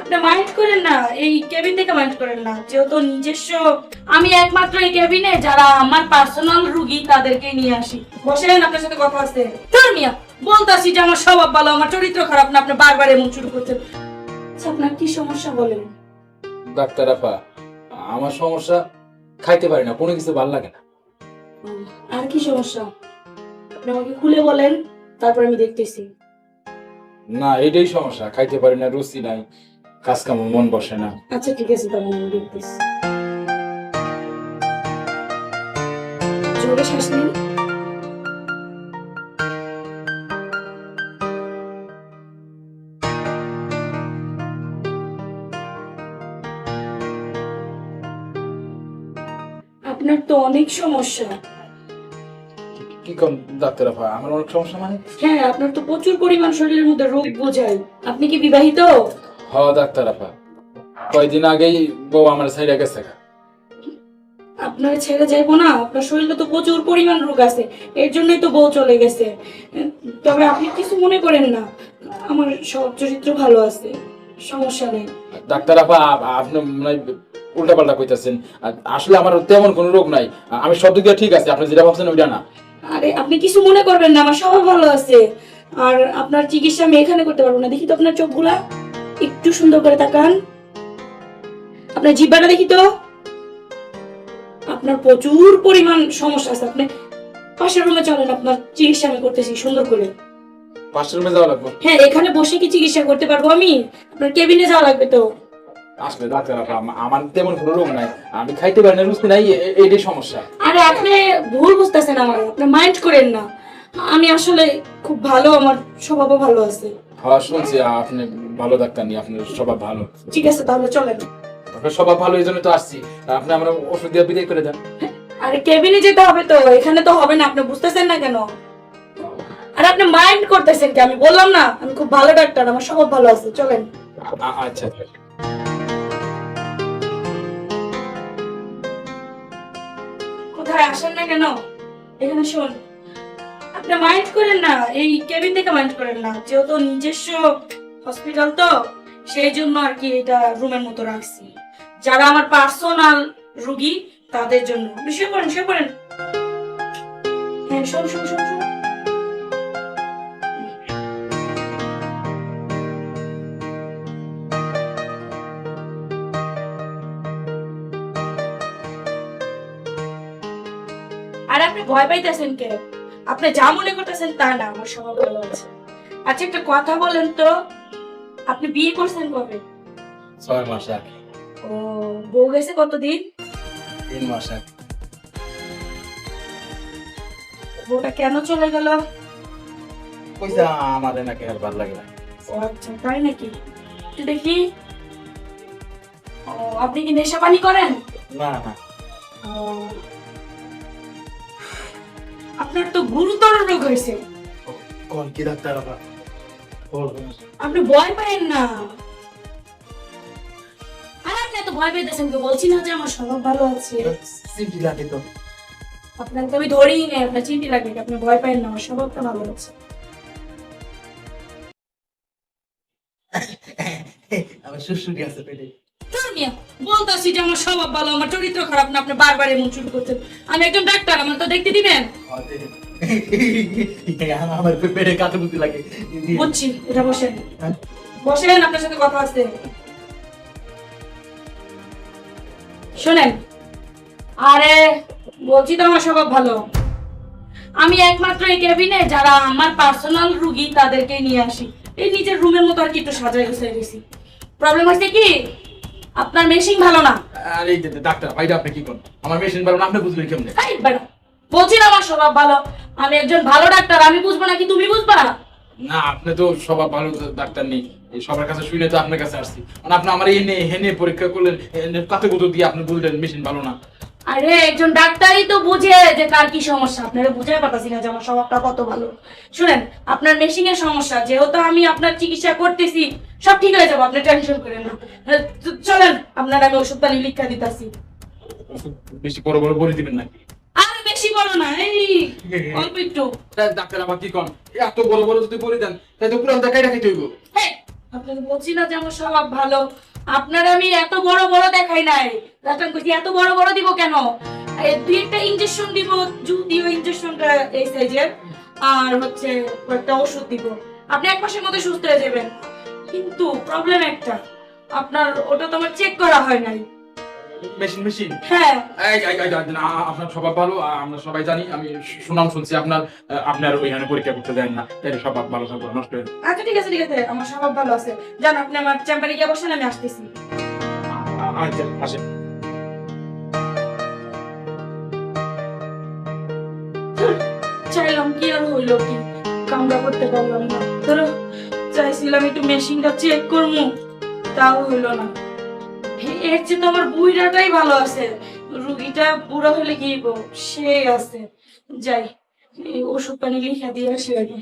আপনি মাইন্ড করেন না এই কেবিন থেকে মাইন্ড করেন না। যেহেতু নিজস্ব আমি একমাত্র এই কেবিনে যারা আমার পার্সোনাল রুগী তাদেরকে নিয়ে আসি। বসেন আপনার সাথে কথা আছে তোর মিয়া বলতাছি যে আমার স্বভাব ভালো আমার চরিত্র খারাপ না আপনি বারবার এমন শুরু করছেন। আচ্ছা, আপনার কি সমস্যা বলেন? ডাক্তার আপা আমার সমস্যা খাইতে পারি না কোনো কিছু ভালো লাগে না। আর কি সমস্যা? আপনি আমাকে খুলে বলেন তারপর আমি দেখতেছি। না এটাই সমস্যা খাইতে পারি না রুচি নাই। কাজ কাম মন বসে না। আচ্ছা ঠিক আছে তাহলে আমি দেখতেছি। জোরে শ্বাস নিন। আপনার তো অনেক সমস্যা। কি কম ডাক্তার আপা? আমার অনেক সমস্যা মানে? হ্যাঁ আপনার তো প্রচুর পরিমাণ শরীরের মধ্যে রোগ বোঝায়। আপনি কি বিবাহিত? হ ডাক্তার আপা। কয়দিন আগেই বউ আমার সাইডে গেছে আপনার ছেড়ে যাইবো না আপনার শরীরে তো প্রচুর পরিমাণ রোগ আছে এর জন্যই তো বউ চলে গেছে। তবে আপনি কিছু মনে করেন না আমার সব চরিত্র ভালো আছে সমস্যা নেই। ডাক্তার আপা আপনি মনে উল্টা পাল্টা কইতাছেন। আসলে আমার তেমন কোনো রোগ নাই। আমি সব দিক দিয়ে ঠিক আছে আপনি যেটা ভাবছেন ওইটা না। আরে আপনি কিছু মনে করবেন না আমার সবাই ভালো আছে। আর আপনার চিকিৎসা আমি এখানে করতে পারব না দেখি তো আপনার চোখগুলা। একটু সুন্দর করে তাকান। আপনার জিব্বাটা দেখি তো। আপনার প্রচুর পরিমাণ সমস্যা আছে। আপনি পাশের রুমে চলেন আপনার চিকিৎসা আমি করতেছি সুন্দর করে। পাঁচটার রুমে যাওয়া লাগবে? হ্যাঁ এখানে বসে কি চিকিৎসা করতে পারব আমি? আপনার কেবিনে যাওয়া লাগবে তো। আসলে ডাক্তার আমার তেমন কোনো রোগ নাই। আমি খাইতে পারি না রুচি নাই? এ- এ- সমস্যা। আরে আপনি ভুল বুঝতেছেন আমার আপনি মাইন্ড করেন না। আমি আসলে খুব ভালো আমার স্বভাবও ভালো আছে। হ্যাঁ শুনছি আপনি ভালো ডাক্তার আপনার স্বভাব ভালো। ঠিক আছে তাহলে চলেন। আপনার স্বভাব ভালো এই জন্য তো আসছি। আপনি আমরা ওষুধ দিয়ে বিদায় করে দেন। আরে কেবিনে যেতে হবে তো এখানে তো হবে না আপনি বুঝতেছেন না কেন? আর আপনি মাইন্ড করতেছেন কি? আমি বললাম না আমি খুব ভালো ডাক্তার আমার স্বভাব ভালো আছে চলেন। আচ্ছা। কোথায় আসেন না কেন? এখানে শোন। আপনি মাইন্ড করেন না, এই কেবিন থেকে মাইন্ড করেন না। যেহেতু নিজস্ব হসপিটাল তো, সেই জন্য আর কি এটা রুমের মতো রাখছি। যারা আমার পার্সোনাল রুগী, তাদের জন্য। হ্যাঁ শোন শোন শোন শোন। আর আপনি ভয় পাইতেছেন কে আপনি যা মনে করতেছেন তা না আমার সবাই ভালো আছে। আচ্ছা একটা কথা বলেন তো আপনি বিয়ে করছেন কবে? ছয় মাস আগে। ও বউ গেছে কতদিন? তিন মাস আগে। বউটা কেন চলে গেল? আমার নাকি আর ভালো লাগে না। ও আচ্ছা তাই নাকি? একটু দেখি। ও আপনি কি নেশা পানি করেন? না না। ও, আপনার তো গুরুতর রোগ হয়েছে। কোন কি ডাক্তার আপা আপনি ভয় পাইেন না। আর আপনি এত ভয় পেতেছেন তো বলছি না যে আমার স্বভাব ভালো আছে। সিটি লাগে তো। আপনাকে তো আমি ধরেই নেই আপনার চিন্তি লাগে আপনি ভয় পাইেন না আমার স্বভাবটা ভালো আছে। আমার শ্বশুরি আছে পেটে। ধর্মিয়া বলতেছি যে আমার স্বভাব ভালো আমার চরিত্র খারাপ না আপনি বারবার এমন শুরু করছেন। আমি একজন ডাক্তার আমার তো দেখতে দিবেন? আমার পেটে কাতে বুদ্ধি লাগে। বুঝছি এটা বসেন। হ্যাঁ? বসেন আপনার সাথে কথা আছে। শোনেন আরে বলছি তো আমার স্বভাব ভালো। আমি একমাত্র এই কেবিনে যারা আমার পার্সোনাল রুগী তাদেরকে নিয়ে আসি। এই নিজের রুমের মতো আর কি একটু সাজাই গুছাই দিছি প্রবলেম হচ্ছে কি? আপনার মেশিন ভালো না। আরে ডাক্তার ভাইটা আপনি কি করেন? আমার মেশিন ভালো না আপনি বুঝবেন কেমনে? এই বেটা, বলছি না আমার স্বভাব ভালো। আমি একজন ভালো ডাক্তার আমি বুঝব নাকি তুমি বুঝবা? না না আপনি তো স্বভাব ভালো ডাক্তার নেই। এই সবার কাছে শুনে তো আপনার কাছে আসছি। মানে আপনি আমার এনে হেনে পরীক্ষা করলেন কাতে কুতো দিয়ে আপনি বুঝলেন মেশিন ভালো না। আরে একজন ডাক্তারই তো বুঝে যে কার কি সমস্যা। আপনারা বুঝাই পাতাছি না যে আমার স্বভাবটা কত ভালো। শুনেন আপনার মেশিং এর সমস্যা যেহেতু আমি আপনার চিকিৎসা করতেছি সব ঠিক হয়ে যাব আপনি টেনশন করেন না। চলেন আপনার আমি ওষুধ পানি লিখা দিতেছি। বেশি বড় বড় বলে দিবেন নাকি? আর বেশি বলো না এই অল্প একটু। ডাক্তার আমার কি কন? এত বড় বড় যদি বলে দেন তাই তো পুরো দেখাই হইব। বলছি না যে আমার স্বভাব ভালো। আপনার আমি এত বড় বড় দেখাই নাই। ডাক্তার কইছি এত বড় বড় দিব কেন? এই দুই একটা ইনজেকশন দিব যদিও ইনজেকশনটা এই সাইজের আর হচ্ছে একটা ওষুধ দিব। আপনি এক মাসের মধ্যে সুস্থ হয়ে যাবেন। কিন্তু প্রবলেম একটা আপনার ওটা তো আমার চেক করা হয় নাই। মেশিন মেশিন হ্যাঁ। আপনার স্বভাব ভালো আমরা সবাই জানি আমি সুনাম শুনছি আপনার আপনার ওইখানে পরীক্ষা করতে দেন না। তাই স্বভাব ভালো থাকবে নষ্ট হয়ে। আচ্ছা ঠিক আছে ঠিক আছে আমার স্বভাব ভালো আছে। জান আপনি আমার চেম্বারে গিয়ে বসেন আমি আসতেছি। আচ্ছা আসেন। কি আর হইল কি? কামড়া করতে পারলাম না। ধরো, চাইছিলাম একটু মেশিনটা চেক করব তাও হইল না। এর চেয়ে তো আমার বুইড়াটাই ভালো আছে। রুগীটা বুড়া হলে কি সে আছে। যাই ওষুধ পানি লিখে দিয়ে আসি আগে।